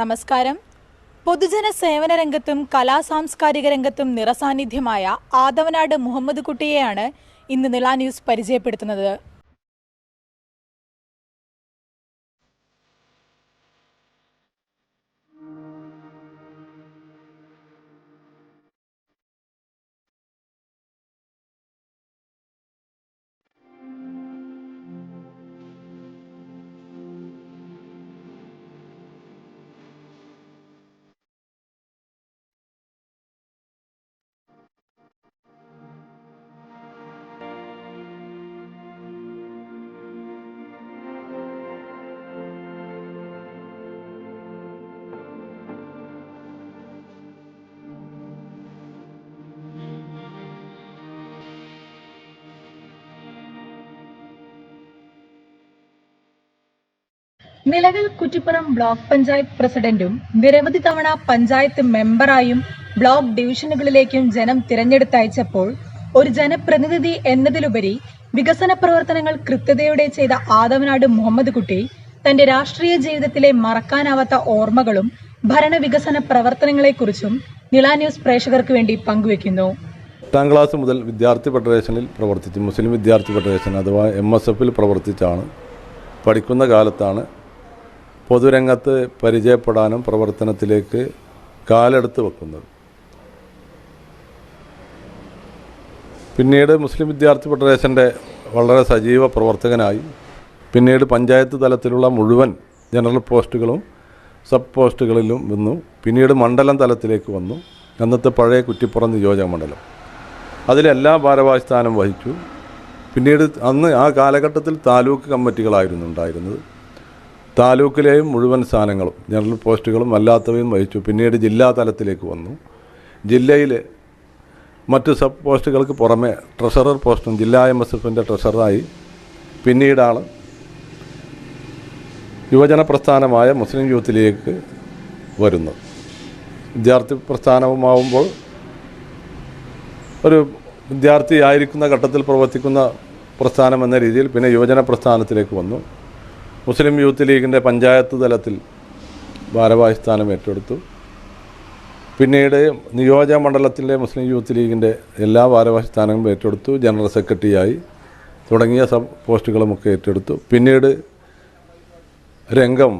നമസ്കാരം. പൊതുജന സേവന രംഗത്തും കലാ സാംസ്കാരിക രംഗത്തും നിറസാന്നിധ്യമായ ആദവനാട് മുഹമ്മദ് കുട്ടിയെയാണ് ഇന്ന് നിള ന്യൂസ് പരിചയപ്പെടുത്തുന്നത്. നിലവിൽ കുറ്റിപ്പുറം ബ്ലോക്ക് പഞ്ചായത്ത് പ്രസിഡന്റും നിരവധി തവണ പഞ്ചായത്ത് മെമ്പറായും ബ്ലോക്ക് ഡിവിഷനുകളിലേക്കും ജനം തിരഞ്ഞെടുത്തയച്ചപ്പോൾ ഒരു ജനപ്രതിനിധി എന്നതിലുപരി വികസന പ്രവർത്തനങ്ങൾ കൃത്യതയോടെ ചെയ്ത ആദവനാട് മുഹമ്മദ് കുട്ടി തന്റെ രാഷ്ട്രീയ ജീവിതത്തിലെ മറക്കാനാവാത്ത ഓർമ്മകളും ഭരണവികസന പ്രവർത്തനങ്ങളെക്കുറിച്ചും നിള ന്യൂസ് പ്രേക്ഷകർക്ക് വേണ്ടി പങ്കുവെക്കുന്നു എട്ടാം ക്ലാസ് മുതൽ വിദ്യാർത്ഥി ഫെഡറേഷനിൽ പ്രവർത്തിച്ച്. മുസ്ലിം വിദ്യാർത്ഥി ഫെഡറേഷൻ അഥവാ എം എസ് എഫിൽ പ്രവർത്തിച്ചാണ്. പഠിക്കുന്ന കാലത്താണ് പൊതുരംഗത്ത് പരിചയപ്പെടാനും പ്രവർത്തനത്തിലേക്ക് കാലെടുത്ത് വെക്കുന്നത്. പിന്നീട് മുസ്ലിം വിദ്യാർത്ഥി ഫെഡറേഷന്റെ വളരെ സജീവ പ്രവർത്തകനായി പിന്നീട് പഞ്ചായത്ത് തലത്തിലുള്ള മുഴുവൻ ജനറൽ പോസ്റ്റുകളും സബ് പോസ്റ്റുകളിലും വന്നു. പിന്നീട് മണ്ഡലം തലത്തിലേക്ക് വന്നു. അന്നത്തെ പഴയ കുറ്റിപ്പുറം നിയോജക മണ്ഡലം. അതിലെല്ലാ ഭാരവാഹി സ്ഥാനം വഹിച്ചു. പിന്നീട് അന്ന് ആ കാലഘട്ടത്തിൽ താലൂക്ക് കമ്മിറ്റികളായിരുന്നു ഉണ്ടായിരുന്നത്. താലൂക്കിലെയും മുഴുവൻ സ്ഥാനങ്ങളും ജനറൽ പോസ്റ്റുകളും അല്ലാത്തവയും വഹിച്ചു. പിന്നീട് ജില്ലാ തലത്തിലേക്ക് വന്നു. ജില്ലയിലെ മറ്റ് സബ് പോസ്റ്റുകൾക്ക് പുറമെ ട്രഷറർ പോസ്റ്റും ജില്ലാ എം എസ് എഫിന്റെ ട്രഷററായി. പിന്നീടാണ് യുവജന പ്രസ്ഥാനമായ മുസ്ലിം യൂത്ത് ലീഗ് വരുന്നത്. വിദ്യാർത്ഥി പ്രസ്ഥാനമാവുമ്പോൾ ഒരു വിദ്യാർത്ഥിയായിരിക്കുന്ന ഘട്ടത്തിൽ പ്രവർത്തിക്കുന്ന പ്രസ്ഥാനം എന്ന രീതിയിൽ പിന്നെ യുവജന പ്രസ്ഥാനത്തിലേക്ക് വന്നു. മുസ്ലിം യൂത്ത് ലീഗിന്റെ പഞ്ചായത്ത് തലത്തിൽ ഭാരവാഹി സ്ഥാനം ഏറ്റെടുത്തു. പിന്നീട് നിയോജക മണ്ഡലത്തിലെ മുസ്ലിം യൂത്ത് ലീഗിന്റെ എല്ലാ ഭാരവാഹി സ്ഥാനങ്ങളും ഏറ്റെടുത്തു. ജനറൽ സെക്രട്ടറിയായി തുടങ്ങിയ സബ് പോസ്റ്റുകളുമൊക്കെ ഏറ്റെടുത്തു. പിന്നീട് രംഗം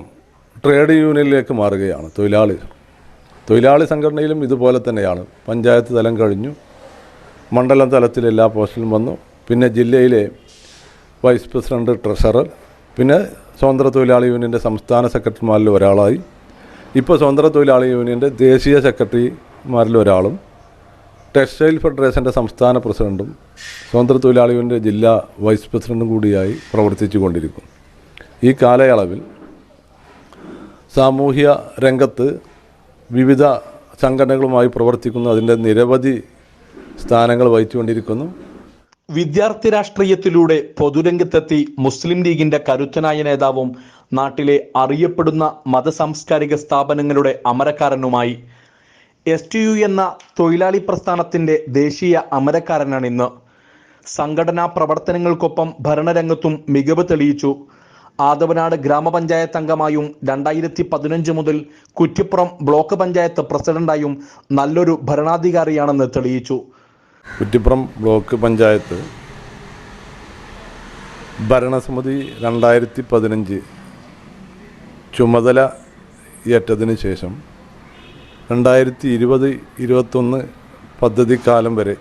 ട്രേഡ് യൂണിയനിലേക്ക് മാറുകയാണ് തൊഴിലാളി. തൊഴിലാളി സംഘടനയിലും ഇതുപോലെ തന്നെയാണ്. പഞ്ചായത്ത് തലം കഴിഞ്ഞു. മണ്ഡലം തലത്തിൽ എല്ലാ പോസ്റ്റിലും വന്നു. പിന്നെ ജില്ലയിലെ വൈസ് പ്രസിഡന്റ് ട്രഷറർ. പിന്നെ സ്വതന്ത്ര തൊഴിലാളി യൂണിയന്റെ സംസ്ഥാന സെക്രട്ടറിമാരിൽ ഒരാളായി. ഇപ്പോൾ സ്വതന്ത്ര തൊഴിലാളി യൂണിയന്റെ ദേശീയ സെക്രട്ടറിമാരിൽ ഒരാളും ടെക്സ്റ്റൈൽ ഫെഡറേഷന്റെ സംസ്ഥാന പ്രസിഡന്റും സ്വതന്ത്ര തൊഴിലാളി യൂണിയന്റെ ജില്ലാ വൈസ് പ്രസിഡന്റും കൂടിയായി പ്രവർത്തിച്ചു കൊണ്ടിരിക്കും ഈ കാലയളവിൽ സാമൂഹ്യ രംഗത്ത് വിവിധ സംഘടനകളുമായി പ്രവർത്തിക്കുന്നു. അതിന്റെ നിരവധി സ്ഥാനങ്ങൾ വഹിച്ചുകൊണ്ടിരിക്കുന്നു. വിദ്യാർത്ഥി രാഷ്ട്രീയത്തിലൂടെ പൊതുരംഗത്തെത്തി മുസ്ലിം ലീഗിന്റെ കരുത്തനായ നേതാവും നാട്ടിലെ അറിയപ്പെടുന്ന മതസാംസ്കാരിക സ്ഥാപനങ്ങളുടെ അമരക്കാരനുമായി. എസ് ടി യു എന്ന തൊഴിലാളി പ്രസ്ഥാനത്തിന്റെ ദേശീയ അമരക്കാരനാണ് ഇന്ന്. സംഘടനാ പ്രവർത്തനങ്ങൾക്കൊപ്പം ഭരണരംഗത്തും മികവ് തെളിയിച്ചു. ആദവനാട് ഗ്രാമപഞ്ചായത്ത് അംഗമായും രണ്ടായിരത്തി പതിനഞ്ച് മുതൽ കുറ്റിപ്പുറം ബ്ലോക്ക് പഞ്ചായത്ത് പ്രസിഡന്റായും നല്ലൊരു ഭരണാധികാരിയാണെന്ന് തെളിയിച്ചു. കുറ്റിപ്പുറം ബ്ലോക്ക് പഞ്ചായത്ത് ഭരണസമിതി രണ്ടായിരത്തി പതിനഞ്ച് ചുമതല ഏറ്റതിന് ശേഷം രണ്ടായിരത്തി ഇരുപത് ഇരുപത്തൊന്ന് പദ്ധതി കാലം വരെ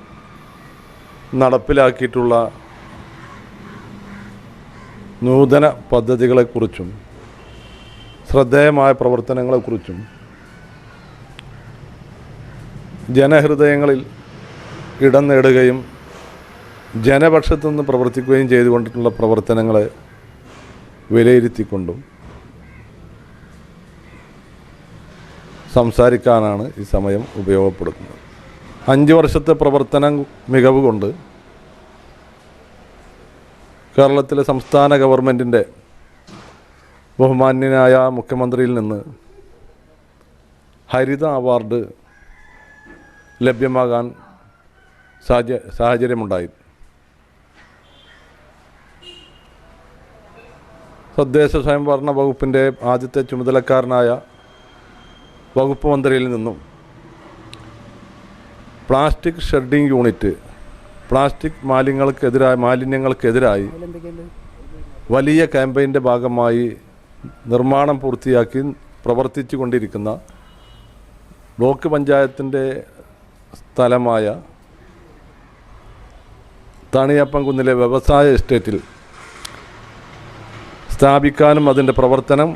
നടപ്പിലാക്കിയിട്ടുള്ള നൂതന പദ്ധതികളെക്കുറിച്ചും ശ്രദ്ധേയമായ പ്രവർത്തനങ്ങളെക്കുറിച്ചും ജനഹൃദയങ്ങളിൽ ഇടം നേടുകയും ജനപക്ഷത്തു നിന്ന് പ്രവർത്തിക്കുകയും ചെയ്തുകൊണ്ടിട്ടുള്ള പ്രവർത്തനങ്ങളെ വിലയിരുത്തിക്കൊണ്ടും സംസാരിക്കാനാണ് ഈ സമയം ഉപയോഗപ്പെടുത്തുന്നത്. അഞ്ച് വർഷത്തെ പ്രവർത്തന മികവ് കൊണ്ട് കേരളത്തിലെ സംസ്ഥാന ഗവൺമെന്റിന്റെ ബഹുമാന്യനായ മുഖ്യമന്ത്രിയിൽ നിന്ന് ഹരിത അവാർഡ് ലഭ്യമാകാൻ സാഹച സാഹചര്യമുണ്ടായി. തദ്ദേശ സ്വയംഭരണ വകുപ്പിന്റെ ആദ്യത്തെ ചുമതലക്കാരനായ വകുപ്പ് മന്ത്രിയിൽ നിന്നും പ്ലാസ്റ്റിക് ഷെഡിംഗ് യൂണിറ്റ് പ്ലാസ്റ്റിക് മാലിന്യങ്ങൾക്കെതിരായി മാലിന്യങ്ങൾക്കെതിരായി വലിയ ക്യാമ്പയിന്റെ ഭാഗമായി നിർമ്മാണം പൂർത്തിയാക്കി പ്രവർത്തിച്ചു കൊണ്ടിരിക്കുന്ന ബ്ലോക്ക് പഞ്ചായത്തിന്റെ സ്ഥലമായ താണിയപ്പൻകുന്നിലെ വ്യവസായ എസ്റ്റേറ്റിൽ സ്ഥാപിക്കാനും അതിന്റെ പ്രവർത്തനം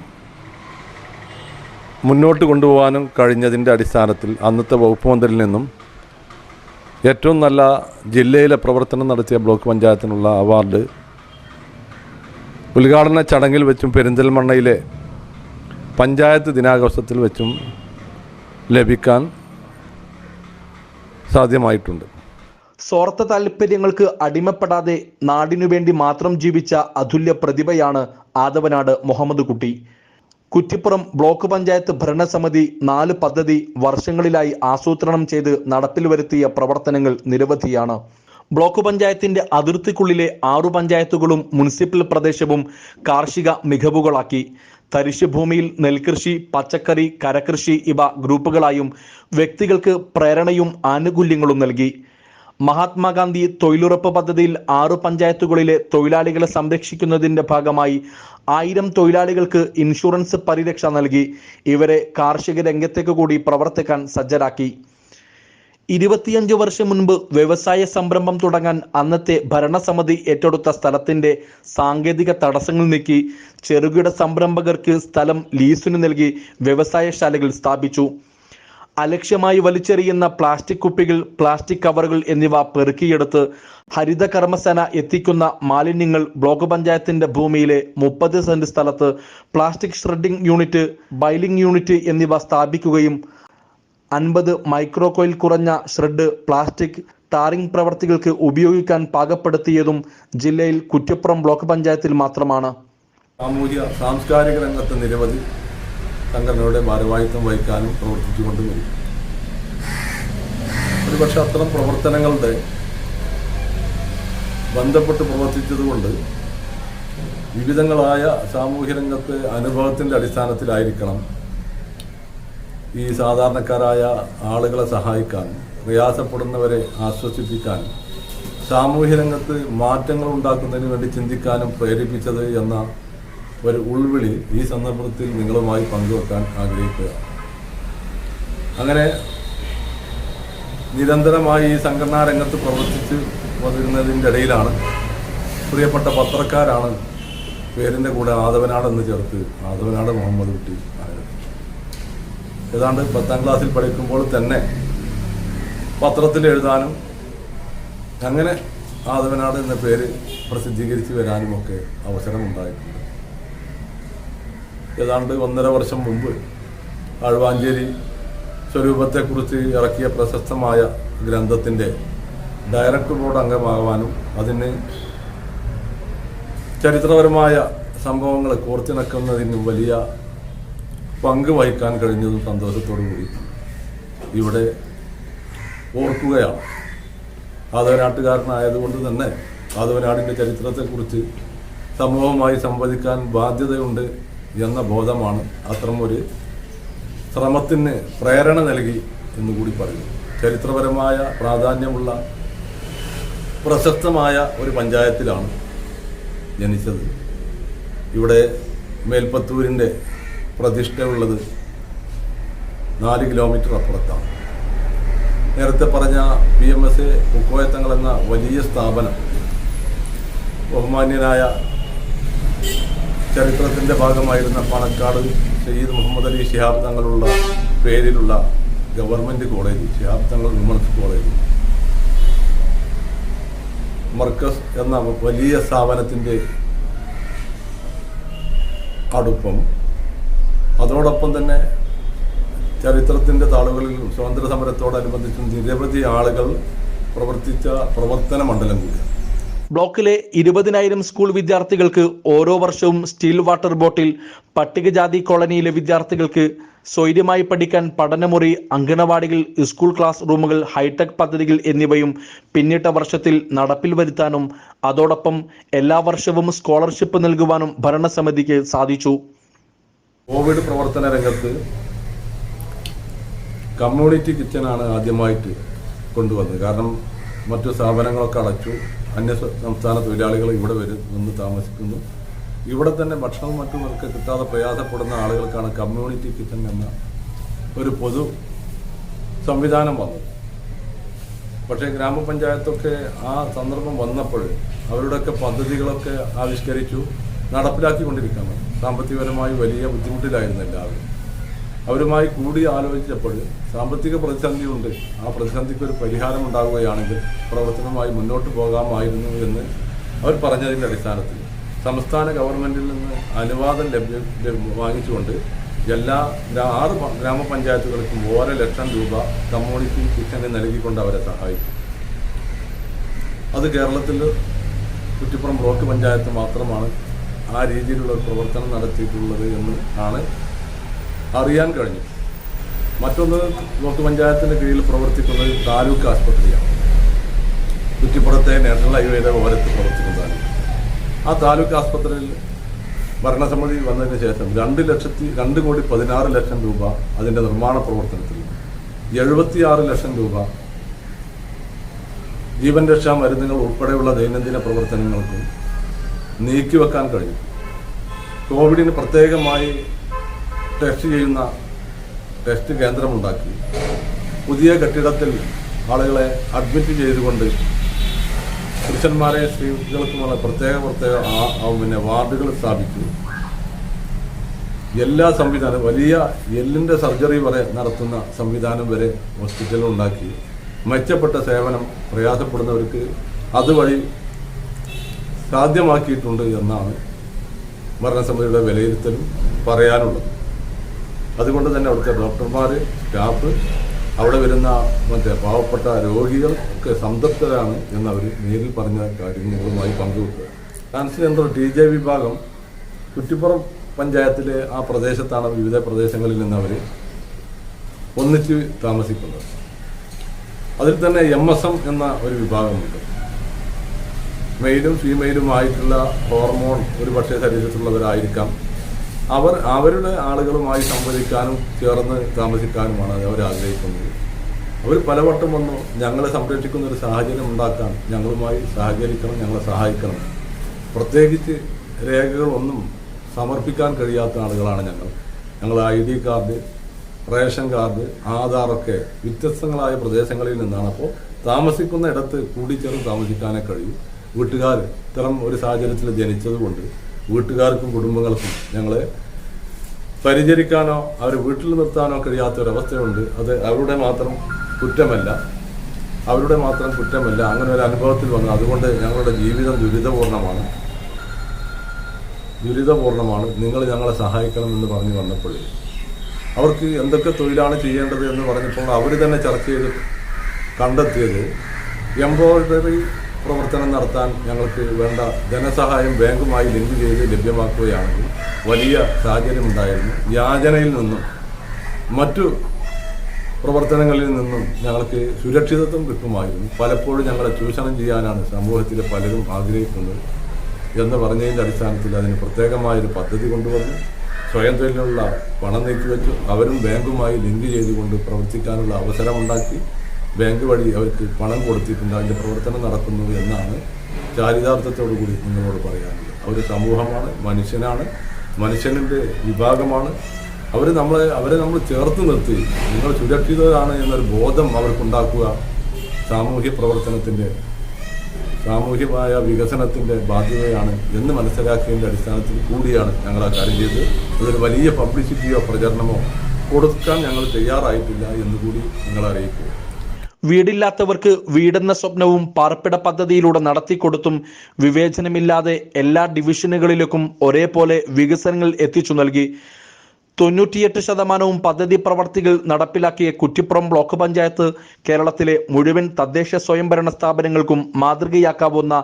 മുന്നോട്ട് കൊണ്ടുപോകാനും കഴിഞ്ഞതിന്റെ അടിസ്ഥാനത്തിൽ അന്നത്തെ വകുപ്പ് മന്ത്രിയിൽ നിന്നും ഏറ്റവും നല്ല ജില്ലയിലെ പ്രവർത്തനം നടത്തിയ ബ്ലോക്ക് പഞ്ചായത്തിനുള്ള അവാർഡ് ഉദ്ഘാടന ചടങ്ങിൽ വെച്ചും പെരിന്തൽമണ്ണയിലെ പഞ്ചായത്ത് ദിനാഘോഷത്തിൽ വെച്ചും ലഭിക്കാൻ സാധ്യമായിട്ടുണ്ട്. സ്വാർത്ഥ താല്പര്യങ്ങൾക്ക് അടിമപ്പെടാതെ നാടിനു വേണ്ടി മാത്രം ജീവിച്ച അതുല്യ പ്രതിഭയാണ് ആദവനാട് മുഹമ്മദ് കുട്ടി. കുറ്റിപ്പുറം ബ്ലോക്ക് പഞ്ചായത്ത് ഭരണസമിതി നാല് പദ്ധതി വർഷങ്ങളിലായി ആസൂത്രണം ചെയ്ത് നടപ്പിൽ വരുത്തിയ പ്രവർത്തനങ്ങൾ നിരവധിയാണ്. ബ്ലോക്ക് പഞ്ചായത്തിന്റെ അതിർത്തിക്കുള്ളിലെ ആറു പഞ്ചായത്തുകളും മുനിസിപ്പൽ പ്രദേശവും കാർഷിക മികവുകളാക്കി. തരിശുഭൂമിയിൽ നെൽകൃഷി പച്ചക്കറി കരകൃഷി ഇവ ഗ്രൂപ്പുകളായും വ്യക്തികൾക്ക് പ്രേരണയും ആനുകൂല്യങ്ങളും നൽകി. മഹാത്മാഗാന്ധി തൊഴിലുറപ്പ് പദ്ധതിയിൽ ആറു പഞ്ചായത്തുകളിലെ തൊഴിലാളികളെ സംരക്ഷിക്കുന്നതിന്റെ ഭാഗമായി ആയിരം തൊഴിലാളികൾക്ക് ഇൻഷുറൻസ് പരിരക്ഷ നൽകി. ഇവരെ കാർഷിക രംഗത്തേക്ക് കൂടി പ്രവർത്തിക്കാൻ സജ്ജരാക്കി. ഇരുപത്തിയഞ്ച് വർഷം മുൻപ് വ്യവസായ സംരംഭം തുടങ്ങാൻ അന്നത്തെ ഭരണസമിതി ഏറ്റെടുത്ത സ്ഥലത്തിന്റെ സാങ്കേതിക തടസ്സങ്ങൾ നീക്കി ചെറുകിട സംരംഭകർക്ക് സ്ഥലം ലീസിന് നൽകി വ്യവസായശാലകൾ സ്ഥാപിച്ചു. അലക്ഷ്യമായി വലിച്ചെറിയുന്ന പ്ലാസ്റ്റിക് കുപ്പികൾ പ്ലാസ്റ്റിക് കവറുകൾ എന്നിവ പെറുക്കിയെടുത്ത് ഹരിത കർമ്മസേന എത്തിക്കുന്ന മാലിന്യങ്ങൾ ബ്ലോക്ക് പഞ്ചായത്തിന്റെ ഭൂമിയിലെ മുപ്പത് സെന്റ് സ്ഥലത്ത് plastic shredding unit baling unit എന്നിവ സ്ഥാപിക്കുകയും അൻപത് മൈക്രോ കോയിൽ കുറഞ്ഞ ഷ്രെഡ് പ്ലാസ്റ്റിക് ടാറിംഗ് പ്രവർത്തികൾക്ക് ഉപയോഗിക്കാൻ പാകപ്പെടുത്തിയതും ജില്ലയിൽ കുറ്റപ്പുറം ബ്ലോക്ക് പഞ്ചായത്തിൽ മാത്രമാണ്. സാമൂഹ്യ സാംസ്കാരിക രംഗത്ത് നിരവധി സംഘടനയുടെ ഭാരവാഹിത്വം വഹിക്കാനും പ്രവർത്തിച്ചുകൊണ്ടും വരും. ഒരുപക്ഷെ അത്തരം പ്രവർത്തനങ്ങളുടെ ബന്ധപ്പെട്ട് പ്രവർത്തിച്ചതുകൊണ്ട് വിവിധങ്ങളായ സാമൂഹ്യ രംഗത്തെ അനുഭവത്തിന്റെ അടിസ്ഥാനത്തിലായിരിക്കണം ഈ സാധാരണക്കാരായ ആളുകളെ സഹായിക്കാൻ പ്രയാസപ്പെടുന്നവരെ ആശ്വസിപ്പിക്കാൻ സാമൂഹ്യ രംഗത്ത് മാറ്റങ്ങൾ ഉണ്ടാക്കുന്നതിന് വേണ്ടി ചിന്തിക്കാനും പ്രേരിപ്പിച്ചത് എന്ന ഒരു ഉൾവിളി ഈ സന്ദർഭത്തിൽ നിങ്ങളുമായി പങ്കുവെക്കാൻ ആഗ്രഹിക്കുക. അങ്ങനെ നിരന്തരമായി ഈ സംഘടനാ രംഗത്ത് പ്രവർത്തിച്ച് വന്നിരുന്നതിന്റെ ഇടയിലാണ് പ്രിയപ്പെട്ട പത്രക്കാരാണ് പേരിന്റെ കൂടെ ആദവനാട് എന്ന് ചേർത്ത് ആദവനാട് മുഹമ്മദ് കുട്ടി ഏതാണ്ട് പത്താം ക്ലാസ്സിൽ പഠിക്കുമ്പോൾ തന്നെ പത്രത്തിൽ എഴുതാനും അങ്ങനെ ആദവനാട് എന്ന പേര് പ്രസിദ്ധീകരിച്ച് വരാനുമൊക്കെ അവസരമുണ്ടായിട്ടുണ്ട്. ഏതാണ്ട് ഒന്നര വർഷം മുമ്പ് ആഴ്വാഞ്ചേരി സ്വരൂപത്തെക്കുറിച്ച് ഇറക്കിയ പ്രശസ്തമായ ഗ്രന്ഥത്തിന്റെ ഡയറക്ടർ ബോർഡ് അംഗമാകാനും അതിന് ചരിത്രപരമായ സംഭവങ്ങൾ കോർത്തിണക്കുന്നതിന് വലിയ പങ്ക് വഹിക്കാൻ കഴിഞ്ഞതും സന്തോഷത്തോടു കൂടി ഇവിടെ ഓർക്കുകയാണ്. ആദവനാട്ടുകാരനായതുകൊണ്ട് തന്നെ ആദവനാടിന്റെ ചരിത്രത്തെക്കുറിച്ച് സമൂഹവുമായി സംവദിക്കാൻ ബാധ്യതയുണ്ട് എന്ന ബോധമാണ് അത്തരം ഒരു ശ്രമത്തിന് പ്രേരണ നൽകി എന്ന് കൂടി പറയുന്നു. ചരിത്രപരമായ പ്രാധാന്യമുള്ള പ്രശസ്തമായ ഒരു പഞ്ചായത്തിലാണ് ജനിച്ചത്. ഇവിടെ മേൽപ്പത്തൂരിന്റെ പ്രതിഷ്ഠയുള്ളത് നാല് കിലോമീറ്റർ അപ്പുറത്താണ്. നേരത്തെ പറഞ്ഞ പി എം എസ് എ കുക്കോയത്തങ്ങൾ എന്ന വലിയ സ്ഥാപനം ബഹുമാന്യനായ ചരിത്രത്തിന്റെ ഭാഗമായിരുന്ന പാണക്കാട് ഷെയ്ദ് മുഹമ്മദ് അലി ഷിഹാബ് തങ്ങളുള്ള പേരിലുള്ള government college Shihab Thangal women's college. Markaz എന്ന വലിയ സ്ഥാപനത്തിന്റെ അടുപ്പം. അതോടൊപ്പം തന്നെ ചരിത്രത്തിന്റെ താളുകളിൽ സ്വാതന്ത്ര്യ സമരത്തോടനുബന്ധിച്ചും നിരവധി ആളുകൾ പ്രവർത്തിച്ച പ്രവർത്തന മണ്ഡലം കൂടിയാണ്. ബ്ലോക്കിലെ ഇരുപതിനായിരം സ്കൂൾ വിദ്യാർത്ഥികൾക്ക് ഓരോ വർഷവും സ്റ്റീൽ വാട്ടർ ബോട്ടിൽ പട്ടികജാതി കോളനിയിലെ വിദ്യാർത്ഥികൾക്ക് സ്വൈര്യമായി പഠിക്കാൻ പഠനമുറി അങ്കണവാടികൾ സ്കൂൾ ക്ലാസ് റൂമുകൾ ഹൈടെക് പദ്ധതികൾ എന്നിവയും പിന്നിട്ട വർഷത്തിൽ നടപ്പിൽ വരുത്താനും അതോടൊപ്പം എല്ലാ വർഷവും സ്കോളർഷിപ്പ് നൽകുവാനും ഭരണസമിതിക്ക് സാധിച്ചു. കോവിഡ് പ്രവർത്തന രംഗത്ത് കമ്മ്യൂണിറ്റി ആണ് ആദ്യമായിട്ട് കൊണ്ടുവന്നത്. കാരണം മറ്റു സ്ഥാപനങ്ങളൊക്കെ അടച്ചു. അന്യ സംസ്ഥാന തൊഴിലാളികൾ ഇവിടെ വരും വന്ന് താമസിക്കുന്നു. ഇവിടെ തന്നെ ഭക്ഷണവും മറ്റും ഒക്കെ കിട്ടാതെ പ്രയാസപ്പെടുന്ന ആളുകൾക്കാണ് കമ്മ്യൂണിറ്റി കിച്ചൺ എന്ന ഒരു പൊതു സംവിധാനം വന്നത്. പക്ഷേ ഗ്രാമപഞ്ചായത്തൊക്കെ ആ സന്ദർഭം വന്നപ്പോൾ അവരുടെയൊക്കെ പദ്ധതികളൊക്കെ ആവിഷ്കരിച്ചു നടപ്പിലാക്കിക്കൊണ്ടിരിക്കുകയാണ്. സാമ്പത്തികപരമായി വലിയ ബുദ്ധിമുട്ടിലായിരുന്നു എല്ലാവരും അവരുമായി കൂടി ആലോചിച്ചപ്പോൾ സാമ്പത്തിക പ്രതിസന്ധി ഉണ്ട് ആ പ്രതിസന്ധിക്ക് ഒരു പരിഹാരം ഉണ്ടാവുകയാണെങ്കിൽ പ്രവർത്തനമായി മുന്നോട്ട് പോകാമായിരുന്നു എന്ന് അവർ പറഞ്ഞതിന്റെ അടിസ്ഥാനത്തിൽ. സംസ്ഥാന ഗവൺമെന്റിൽ നിന്ന് അനുവാദം ലഭ്യ വാങ്ങിച്ചുകൊണ്ട് എല്ലാ ആറ് ഗ്രാമപഞ്ചായത്തുകൾക്കും ഓരോ ലക്ഷം രൂപ കമ്മ്യൂണിറ്റി കിച്ചന് നൽകിക്കൊണ്ട് അവരെ സഹായിക്കും. അത് കേരളത്തിൽ കുറ്റിപ്പുറം ബ്ലോക്ക് പഞ്ചായത്ത് മാത്രമാണ് ആ രീതിയിലുള്ള പ്രവർത്തനം നടത്തിയിട്ടുള്ളത് എന്ന് ആണ് അറിയാൻ കഴിഞ്ഞു. മറ്റൊന്ന് ബ്ലോക്ക് പഞ്ചായത്തിന്റെ കീഴിൽ പ്രവർത്തിക്കുന്നത് താലൂക്ക് ആശുപത്രിയാണ്. കുറ്റിപ്പുറത്തെ നാഷണൽ ഹൈവേയുടെ ഓരത്ത് പ്രവർത്തിക്കുന്നതാണ്. ആ താലൂക്ക് ആശുപത്രിയിൽ ഭരണസമിതി വന്നതിന് ശേഷം രണ്ട് ലക്ഷത്തി രണ്ട് കോടി പതിനാറ് ലക്ഷം രൂപ അതിന്റെ നിർമ്മാണ പ്രവർത്തനത്തിൽ എഴുപത്തിയാറ് ലക്ഷം രൂപ ജീവൻ രക്ഷാ മരുന്നുകൾ ഉൾപ്പെടെയുള്ള ദൈനംദിന പ്രവർത്തനങ്ങൾക്കും നീക്കിവെക്കാൻ കഴിയും കോവിഡിന് പ്രത്യേകമായി ടെസ്റ്റ് ചെയ്യുന്ന ടെസ്റ്റ് കേന്ദ്രമുണ്ടാക്കി. പുതിയ കെട്ടിടത്തിൽ ആളുകളെ അഡ്മിറ്റ് ചെയ്തുകൊണ്ട് പുരുഷന്മാരെ സ്ത്രീകൾക്കുമുള്ള പ്രത്യേക പ്രത്യേക പിന്നെ വാർഡുകൾ സ്ഥാപിച്ചു. എല്ലാ സംവിധാനം വലിയ എല്ലിന്റെ സർജറി വരെ നടത്തുന്ന സംവിധാനം വരെ ഹോസ്പിറ്റലിൽ ഉണ്ടാക്കി. മെച്ചപ്പെട്ട സേവനം പ്രയാസപ്പെടുന്നവർക്ക് അതുവഴി സാധ്യമാക്കിയിട്ടുണ്ട് എന്നാണ് ഭരണസമിതിയുടെ വിലയിരുത്തലും പറയാനുള്ളത്. അതുകൊണ്ട് തന്നെ അവിടുത്തെ ഡോക്ടർമാർ സ്റ്റാഫ് അവിടെ വരുന്ന മറ്റേ പാവപ്പെട്ട രോഗികൾ ഒക്കെ സംതൃപ്തരാണ് എന്നവർ നേരിൽ പറഞ്ഞ കാര്യം നിങ്ങളുമായി പങ്കുവെക്കുക. ട്രാൻസ്ജെൻഡർ ടി ജെ വിഭാഗം കുറ്റിപ്പുറം പഞ്ചായത്തിലെ ആ പ്രദേശത്താണ് വിവിധ പ്രദേശങ്ങളിൽ നിന്ന് അവർ ഒന്നിച്ച് താമസിക്കുന്നത്. അതിൽ തന്നെ എം എസ് എം എന്ന ഒരു വിഭാഗമുണ്ട്. മെയിലും ഫീമെയിലുമായിട്ടുള്ള ഹോർമോൺ ഒരു പക്ഷേ ശരീരത്തിലുള്ളവരായിരിക്കാം. അവർ അവരുടെ ആളുകളുമായി സംവദിക്കാനും ചേർന്ന് താമസിക്കാനുമാണ് അവർ ആഗ്രഹിക്കുന്നത്. അവർ പലവട്ടം വന്നു ഞങ്ങളെ സംരക്ഷിക്കുന്ന ഒരു സാഹചര്യം ഉണ്ടാക്കാൻ ഞങ്ങളുമായി സഹകരിക്കണം ഞങ്ങളെ സഹായിക്കണം. പ്രത്യേകിച്ച് രേഖകളൊന്നും സമർപ്പിക്കാൻ കഴിയാത്ത ആളുകളാണ് ഞങ്ങൾ. ഞങ്ങൾ I D card ration card ആധാറൊക്കെ വ്യത്യസ്തങ്ങളായ പ്രദേശങ്ങളിൽ നിന്നാണ് അപ്പോൾ താമസിക്കുന്ന ഇടത്ത് കൂടിച്ചേർന്ന് താമസിക്കാനേ കഴിയും. വീട്ടുകാർ ഇത്തരം ഒരു സാഹചര്യത്തിൽ ജനിച്ചതുകൊണ്ട് വീട്ടുകാർക്കും കുടുംബങ്ങൾക്കും ഞങ്ങളെ പരിചരിക്കാനോ അവരെ വീട്ടിൽ നിർത്താനോ കഴിയാത്ത ഒരവസ്ഥയുണ്ട് അത് അവരുടെ മാത്രം കുറ്റമല്ല. അവരുടെ മാത്രം കുറ്റമല്ല. അങ്ങനെ ഒരു അനുഭവത്തിൽ വന്നു. അതുകൊണ്ട് ഞങ്ങളുടെ ജീവിതം ദുരിതപൂർണമാണ് ദുരിതപൂർണമാണ് നിങ്ങൾ ഞങ്ങളെ സഹായിക്കണമെന്ന് പറഞ്ഞു വന്നപ്പോൾ അവർക്ക് എന്തൊക്കെ തൊഴിലാണ് ചെയ്യേണ്ടത് എന്ന് പറഞ്ഞപ്പോൾ അവർ തന്നെ ചർച്ച ചെയ്ത് കണ്ടെത്തിയത് എംബ്രോയിഡറി പ്രവർത്തനം നടത്താൻ ഞങ്ങൾക്ക് വേണ്ട ധനസഹായം ബാങ്കുമായി ലിങ്ക് ചെയ്ത് ലഭ്യമാക്കുകയാണെങ്കിൽ വലിയ സാഹചര്യമുണ്ടായിരുന്നു. യാചനയിൽ നിന്നും മറ്റു പ്രവർത്തനങ്ങളിൽ നിന്നും ഞങ്ങൾക്ക് സുരക്ഷിതത്വം കിട്ടുമായിരുന്നു. പലപ്പോഴും ഞങ്ങളെ ചൂഷണം ചെയ്യാനാണ് സമൂഹത്തിലെ പലരും ആഗ്രഹിക്കുന്നത് എന്ന് പറഞ്ഞതിന്റെ അടിസ്ഥാനത്തിൽ അതിന് പ്രത്യേകമായൊരു പദ്ധതി കൊണ്ടുവന്നു. സ്വയം തൊഴിലിനുള്ള പണം നീക്കിവെച്ചു. അവരും ബാങ്കുമായി ലിങ്ക് ചെയ്തുകൊണ്ട് പ്രവർത്തിക്കാനുള്ള അവസരമുണ്ടാക്കി. ബാങ്ക് വഴി അവർക്ക് പണം കൊടുത്തിട്ടുണ്ട് അതിന്റെ പ്രവർത്തനം നടക്കുന്നു എന്നാണ് ചാരിതാർത്ഥത്തോടു കൂടി നിങ്ങളോട് പറയാനുള്ളത്. അവർ സമൂഹമാണ് മനുഷ്യനാണ് മനുഷ്യന്റെ വിഭാഗമാണ്. അവർ നമ്മളെ അവരെ നമ്മൾ ചേർത്ത് നിർത്തി. നിങ്ങൾ സുരക്ഷിതരാണ് എന്നൊരു ബോധം അവർക്കുണ്ടാക്കുക സാമൂഹ്യ പ്രവർത്തനത്തിന്റെ സാമൂഹ്യമായ വികസനത്തിന്റെ ബാധ്യതയാണ് എന്ന് മനസ്സിലാക്കിയതിന്റെ അടിസ്ഥാനത്തിൽ കൂടിയാണ് ഞങ്ങൾ ആ കാര്യം ചെയ്തത്. അതൊരു വലിയ പബ്ലിസിറ്റിയോ പ്രചരണമോ കൊടുക്കാൻ ഞങ്ങൾ തയ്യാറായിട്ടില്ല എന്നുകൂടി നിങ്ങൾ അറിയിക്കുക വീടില്ലാത്തവർക്ക് വീടെന്ന സ്വപ്നവും പാർപ്പിട പദ്ധതിയിലൂടെ നടത്തിക്കൊടുത്തും വിവേചനമില്ലാതെ എല്ലാ ഡിവിഷനുകളിലേക്കും ഒരേപോലെ വികസനങ്ങൾ എത്തിച്ചു നൽകി. തൊണ്ണൂറ്റിയെട്ട് ശതമാനവും പദ്ധതി പ്രവർത്തികൾ നടപ്പിലാക്കിയ കുറ്റിപ്പുറം ബ്ലോക്ക് പഞ്ചായത്ത് കേരളത്തിലെ മുഴുവൻ തദ്ദേശ സ്വയംഭരണ സ്ഥാപനങ്ങൾക്കും മാതൃകയാക്കാവുന്ന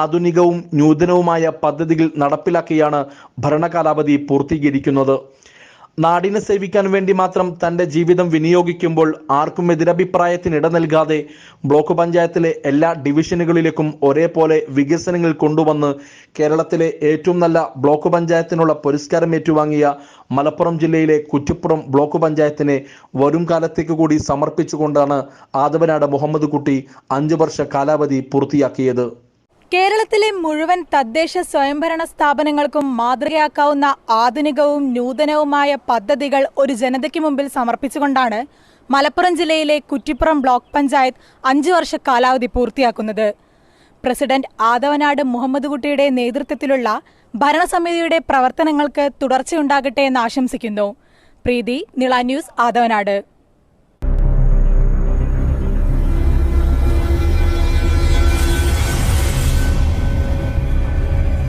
ആധുനികവും നൂതനവുമായ പദ്ധതികൾ നടപ്പിലാക്കിയാണ് ഭരണകാലാവധി പൂർത്തീകരിക്കുന്നത്. നാടിനെ സേവിക്കാൻ വേണ്ടി മാത്രം തന്റെ ജീവിതം വിനിയോഗിക്കുമ്പോൾ ആർക്കും എതിരഭിപ്രായത്തിന് ഇട നൽകാതെ ബ്ലോക്ക് പഞ്ചായത്തിലെ എല്ലാ ഡിവിഷനുകളിലേക്കും ഒരേപോലെ വികസനങ്ങൾ കൊണ്ടുവന്ന് കേരളത്തിലെ ഏറ്റവും നല്ല ബ്ലോക്ക് പഞ്ചായത്തിനുള്ള പുരസ്കാരം ഏറ്റുവാങ്ങിയ മലപ്പുറം ജില്ലയിലെ കുറ്റിപ്പുറം ബ്ലോക്ക് പഞ്ചായത്തിനെ വരും കാലത്തേക്ക് കൂടി സമർപ്പിച്ചുകൊണ്ടാണ് ആദവനാട് മുഹമ്മദ് കുട്ടി അഞ്ചു വർഷ കാലാവധി പൂർത്തിയാക്കിയത്. കേരളത്തിലെ മുഴുവൻ തദ്ദേശ സ്വയംഭരണ സ്ഥാപനങ്ങൾക്കും മാതൃകയാക്കാവുന്ന ആധുനികവും നൂതനവുമായ പദ്ധതികൾ ഒരു ജനതയ്ക്ക് മുമ്പിൽ സമർപ്പിച്ചുകൊണ്ടാണ് മലപ്പുറം ജില്ലയിലെ കുറ്റിപ്പുറം ബ്ലോക്ക് പഞ്ചായത്ത് അഞ്ചു വർഷ കാലാവധി പൂർത്തിയാക്കുന്നത്. പ്രസിഡന്റ് ആദവനാട് മുഹമ്മദ് കുട്ടിയുടെ നേതൃത്വത്തിലുള്ള ഭരണസമിതിയുടെ പ്രവർത്തനങ്ങൾക്ക് തുടർച്ചയുണ്ടാകട്ടെ എന്ന് ആശംസിക്കുന്നു. പ്രീതി നിള ന്യൂസ് ആദവനാട്.